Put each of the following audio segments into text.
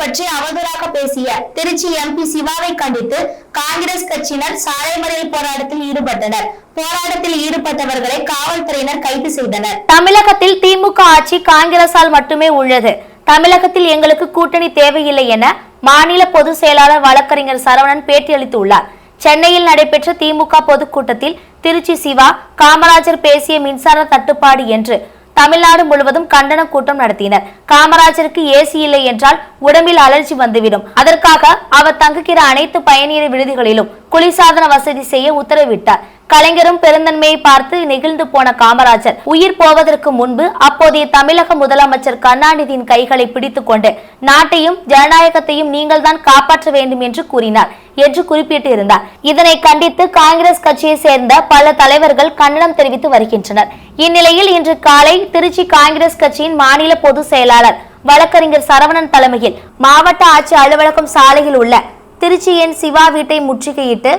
பற்றி அவதூறாக பேசிய திருச்சி எம்பி சிவாவை கண்டித்து காங்கிரஸ் கட்சியினர் சாலை மறியல் போராட்டத்தில் ஈடுபட்டனர். போராட்டத்தில் ஈடுபட்டவர்களை காவல்துறையினர் கைது செய்தனர். தமிழகத்தில் திமுக ஆட்சி காங்கிரசால் மட்டுமே உள்ளது. தமிழகத்தில் எங்களுக்கு கூட்டணி தேவையில்லை என மாநில பொதுச் செயலாளர் வழக்கறிஞர் சரவணன் பேட்டியளித்துள்ளார். சென்னையில் நடைபெற்ற திமுக பொதுக்கூட்டத்தில் திருச்சி சிவா காமராஜர் பேசிய மின்சார தட்டுப்பாடு என்று தமிழ்நாடு முழுவதும் கண்டன கூட்டம் நடத்தினர். காமராஜருக்கு ஏசி இல்லை என்றால் உடம்பில் அலர்ஜி வந்துவிடும். அதற்காக அவர் தங்குகிற அனைத்து பயணியர் விடுதிகளிலும் குளிர்சாதன வசதி செய்ய உத்தரவிட்டார். கலைஞரும் பெருந்தன்மையை பார்த்து நெகிழ்ந்து போன காமராஜர் உயிர் போவதற்கு முன்பு அப்போதைய தமிழக முதலமைச்சர் கருணாநிதியின் கைகளை பிடித்துக்கொண்டு நாட்டையும் ஜனநாயகத்தையும் நீங்கள் தான் காப்பாற்ற வேண்டும் என்று கூறினார் என்று குறிப்பிட்டு இருந்தார் இதனை கண்டித்து காங்கிரஸ் கட்சியை சேர்ந்த பல தலைவர்கள் கண்டனம் தெரிவித்து வருகின்றனர். இந்நிலையில் இன்று காலை திருச்சி காங்கிரஸ் கட்சியின் மாநில பொதுச் செயலாளர் வழக்கறிஞர் சரவணன் தலைமையில் மாவட்ட ஆட்சி அலுவலகம் சாலையில் உள்ள திருச்சியின் சிவா வீட்டை முற்றுகையிட்டு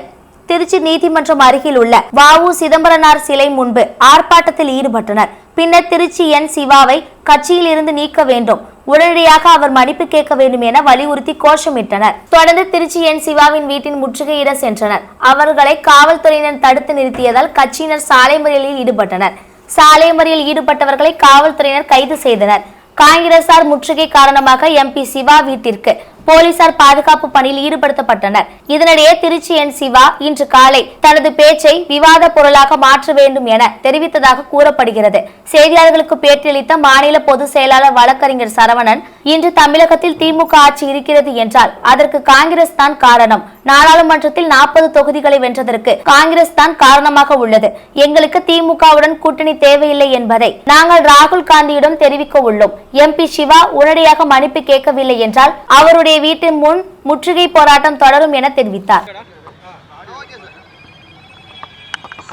திருச்சி நீதிமன்றம் அருகில் உள்ள வாவு சிதம்பரனார் சிலை முன்பு ஆர்ப்பாட்டத்தில் ஈடுபட்டனர். பின்னர் திருச்சி என் சிவாவை கட்சியில் இருந்து நீக்க வேண்டும் உடனடியாக அவர் மன்னிப்பு கேட்க வேண்டும் என வலியுறுத்தி கோஷமிட்டனர். தொடர்ந்து திருச்சி என் சிவாவின் வீட்டின் முற்றுகையிட சென்றனர். அவர்களை காவல்துறையினர் தடுத்து நிறுத்தியதால் கட்சியினர் சாலை மறியலில் ஈடுபட்டனர். சாலை மறியலில் ஈடுபட்டவர்களை காவல்துறையினர் கைது செய்தனர். காங்கிரசார் முற்றுகை காரணமாக எம்பி சிவா வீட்டிற்கு போலீசார் பாதுகாப்பு பணியில் ஈடுபடுத்தப்பட்டனர். இதனிடையே திருச்சி என் சிவா இன்று காலை தனது பேச்சை விவாத பொருளாக மாற்ற வேண்டும் என தெரிவித்ததாக கூறப்படுகிறது. செய்தியாளர்களுக்கு பேட்டியளித்த மாநில பொதுச் செயலாளர் வழக்கறிஞர் சரவணன் இன்று தமிழகத்தில் திமுக ஆட்சி இருக்கிறது என்றால் அதற்கு காங்கிரஸ் தான் காரணம். நாடாளுமன்றத்தில் நாற்பது தொகுதிகளை வென்றதற்கு காங்கிரஸ் தான் காரணமாக உள்ளது. எங்களுக்கு திமுகவுடன் கூட்டணி தேவையில்லை என்பதை நாங்கள் ராகுல் காந்தியிடம் தெரிவிக்க உள்ளோம். எம்பி சிவா உடனடியாக மன்னிப்பு கேட்கவில்லை என்றால் அவருடைய வீட்டின் முன் முற்றுகை போராட்டம் தொடரும் என தெரிவித்தார்.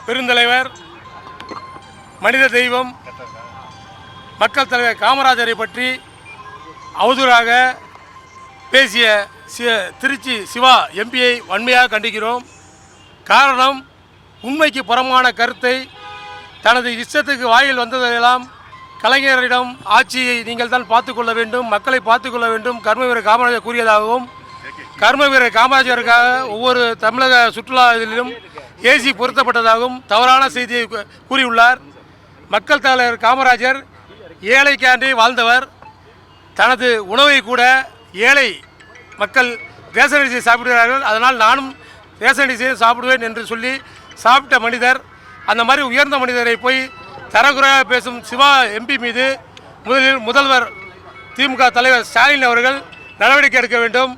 பெருந்தலைவர் மனித தெய்வம் மக்கள் தலைவர் காமராஜரை பற்றி அவதூறாக பேசிய சி- திருச்சி சிவா எம்பியை வன்மையாக கண்டிக்கிறோம். காரணம் உண்மைக்கு புறமான கருத்தை தனது இஷ்டத்துக்கு வாயில் வந்ததையெல்லாம் கலைஞரிடம் ஆட்சியை நீங்கள் தான் பார்த்துக்கொள்ள வேண்டும் மக்களை பார்த்துக்கொள்ள வேண்டும். கர்ம வீரர் காமராஜர் கூறியதாகவும் கர்ம வீரர் காமராஜருக்காக ஒவ்வொரு தமிழக சுற்றுலா இதிலும் ஏசி பொருத்தப்பட்டதாகவும் தவறான செய்தியை கூறியுள்ளார். மக்கள் தலைவர் காமராஜர் ஏழைக்காண்டி வாழ்ந்தவர். தனது உணவை கூட ஏழை மக்கள் ரேஷன் அரிசி சாப்பிடுகிறார்கள். அதனால் நானும் ரேஷன் அரிசியை சாப்பிடுவேன் என்று சொல்லி சாப்பிட்ட மனிதர் அந்த மாதிரி உயர்ந்த மனிதரை போய் தரக்குறையாக பேசும் சிவா எம்பி மீது முதலில் முதல்வர் திமுக தலைவர் ஸ்டாலின் அவர்கள் நடவடிக்கை எடுக்க வேண்டும்.